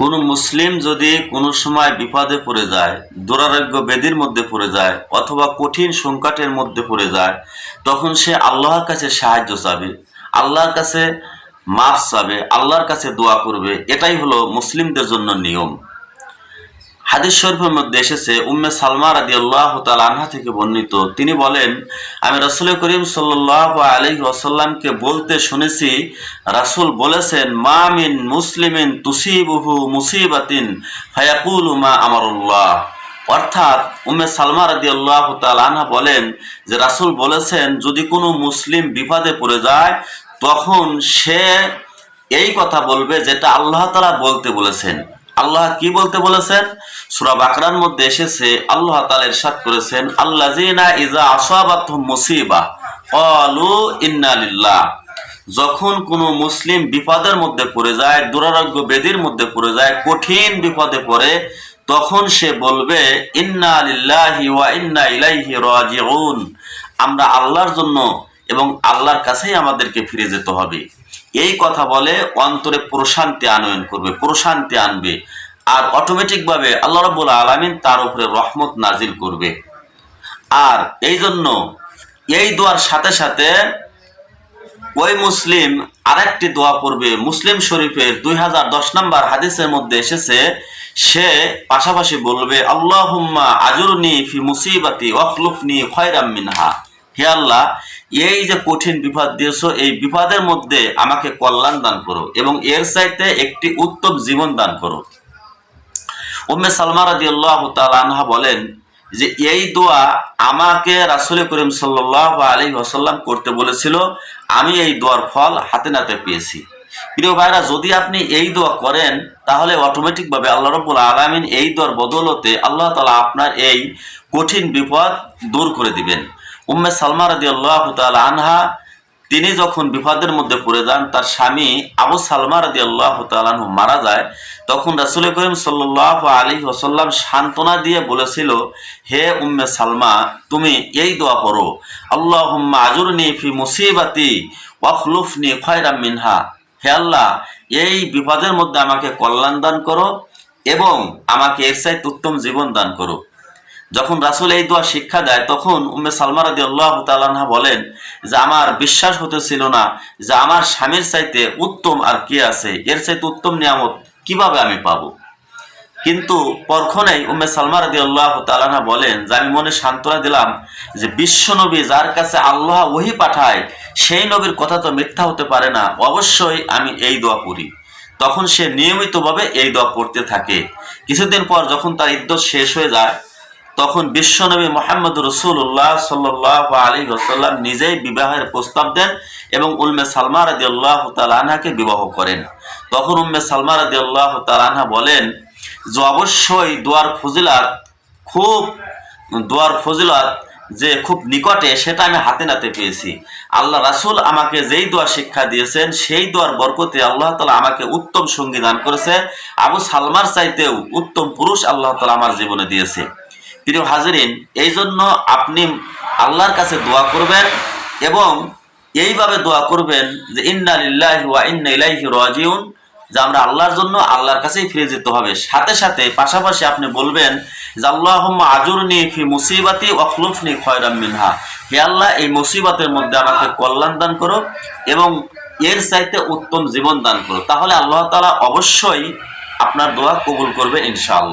কোনো মুসলিম যদি কোনো সময় বিপদে পড়ে যায়, দুরারোগ্য বেদির মধ্যে পড়ে যায়, অথবা কঠিন সংকটের মধ্যে পড়ে যায়, তখন সে আল্লাহর কাছে সাহায্য চাবে, আল্লাহর কাছে মাফ চাবে, আল্লাহর কাছে দোয়া করবে, এটাই হলো মুসলিমদের জন্য নিয়ম। হাদিস শরীফের মধ্যে এসেছে, উম্মে সালমা রাদি আল্লাহ আনহা থেকে বর্ণিত। তিনি বলেন, আমি রাসুল করিম সাল্লাহ আলহি আসাল্লামকে বলতে শুনেছি, রাসুল বলেছেন, মা মিন মুসলিমিন তুসিবুহু মুসিবাতিন ফায়াকুল মা আমারুল্লাহ। অর্থাৎ উম্মে সালমা রাদি আল্লাহ আনহা বলেন যে, রাসুল বলেছেন, যদি কোনো মুসলিম বিপদে পড়ে যায়, তখন সে এই কথা বলবে যেটা আল্লাহ তালা বলতে বলেছেন। আল্লাহ কি বলতে বলেছেন? সুরা বাকরার মধ্যে এসেছে, আল্লাহ তালা ইরশাদ করেছেন আল্লাহ ইজা আসাবাত মুসিবা অলু ইন্নালিল্লাহ যখন কোনো মুসলিম বিপদের মধ্যে পড়ে যায়, দুরারোগ্য বেদির মধ্যে পড়ে যায়, কঠিন বিপদে পড়ে, তখন সে বলবে, ইন্না আলিল্লাহি ওয়া ইন্না ইলাইহি রাজিউন। আমরা আল্লাহর জন্য এবং আল্লাহর কাছেই আমাদেরকে ফিরে যেতে হবে। এই কথা বলে অন্তরে প্রশান্তি আনয়ন করবে, প্রশান্তি আনবে। আর অটোমেটিকভাবে আল্লাহ রব্বুল আলমিন তার উপরে রহমত নাজিল করবে। আর এই জন্য এই দোয়ার সাথে সাথে ওই মুসলিম আরেকটি দোয়া পড়বে। মুসলিম শরীফের দুই হাজার দশ নম্বর হাদিসের মধ্যে এসেছে, সে পাশাপাশি বলবে, আল্লাহুম্মা আজুরনি ফি মুসিবাতি ওয়াখলুফনি খয়রাম মিনহা। হে আল্লাহ, এই যে কঠিন বিপদ দিয়েছ, এই বিপদের মধ্যে আমাকে কল্যাণ দান করো এবং এর চাইতে একটি উত্তম জীবন দান করো। উম্মে সালমা রাজি আল্লাহ আনহা বলেন যে, এই দোয়া আমাকে রাসুল করিম সাল্লাহ আলী ওসাল্লাম করতে বলেছিল, আমি এই দোয়ার ফল হাতে নাতে পেয়েছি। প্রিয় ভাইরা, যদি আপনি এই দোয়া করেন, তাহলে অটোমেটিকভাবে আল্লাহ রব্বুল আলমিন এই দোয়ার বদলতে আল্লাহ তালা আপনার এই কঠিন বিপদ দূর করে দিবেন। উম্মে সালমা রাদি আল্লাহ আনহা, তিনি যখন বিপদের মধ্যে পড়ে যান, তার স্বামী আবু সালমা রাদি আল্লাহ তালু মারা যায়, তখন রাসুল করিম সাল্লাহ আলী ওসাল্লাম সান্ত্বনা দিয়ে বলেছিল, হে উম্মে সালমা, তুমি এই দোয়া করো আল্লাহ আজুরনি ফি মুসিবাতি ওয়াখলুফনি খয়রাম মিনহা। হে আল্লাহ, এই বিপদের মধ্যে আমাকে কল্যাণ দান করো এবং আমাকে এর চাইতে উত্তম জীবন দান করো। যখন রাসুল এই দোয়া শিক্ষা দেয়, তখন উম্মে সালমা রাদি আল্লাহ তালাহা বলেন যে, আমার বিশ্বাস হতে ছিল না যে, আমার স্বামীর চাইতে উত্তম আর কি আছে। এর চাইতে উত্তম নিয়ামত কীভাবে আমি পাবো? কিন্তু পরক্ষণেই উম্মে সালমা রাদি আল্লাহ তালাহা বলেন যে, আমি মনে সান্ত্বনা দিলাম যে, বিশ্ব নবী যার কাছে আল্লাহ ওহি পাঠায়, সেই নবীর কথা তো মিথ্যা হতে পারে না। অবশ্যই আমি এই দোয়া করি। তখন সে নিয়মিতভাবে এই দোয়া পড়তে থাকে। কিছুদিন পর যখন তার ইদ্যত শেষ হয়ে যায় তখন বিশ্বনবী মোহাম্মদ রসুল্লাহ সাল্লাহ আলী রসাল্লাম নিজেই বিবাহের প্রস্তাব দেন এবং উলমে সালমা রাদি আল্লাহ তালাহাকে বিবাহ করেন। তখন উম্মে সালমা রাদি আল্লাহ তালাহা বলেন, যে অবশ্যই দোয়ার ফজিলাত খুব, দোয়ার ফজিলাত যে খুব নিকটে, সেটা আমি হাতে নাতে পেয়েছি। আল্লাহ রাসুল আমাকে যেই দোয়া শিক্ষা দিয়েছেন, সেই দোয়ার বরকতে আল্লাহ তালা আমাকে উত্তম সঙ্গী দান করেছে। আবু সালমার চাইতেও উত্তম পুরুষ আল্লাহ তালা আমার জীবনে দিয়েছে। প্রিয় হাজরিন এই জন্য আপনি আল্লাহর কাছে দোয়া করবেন এবং এইভাবে দোয়া করবেন যে ইন্না লিল্লাহি ওয়া ইন্না ইলাইহি রাজিউন, যে আমরা আল্লাহর জন্য আল্লাহর কাছেই ফিরে যেতে হবে। সাথে সাথে পাশাপাশি আপনি বলবেন যে আল্লাহুম্মা আজুরনি ফি মুসিবাতি ওয়াখলুফনি খয়রাম মিনহা। হে আল্লাহ, এই মুসিবতের মধ্যে আমাকে কল্যাণ দান করো এবং এর চাইতে উত্তম জীবন দান করো। তাহলে আল্লাহ তাআলা অবশ্যই আপনার দোয়া কবুল করবে ইনশাআল্লাহ।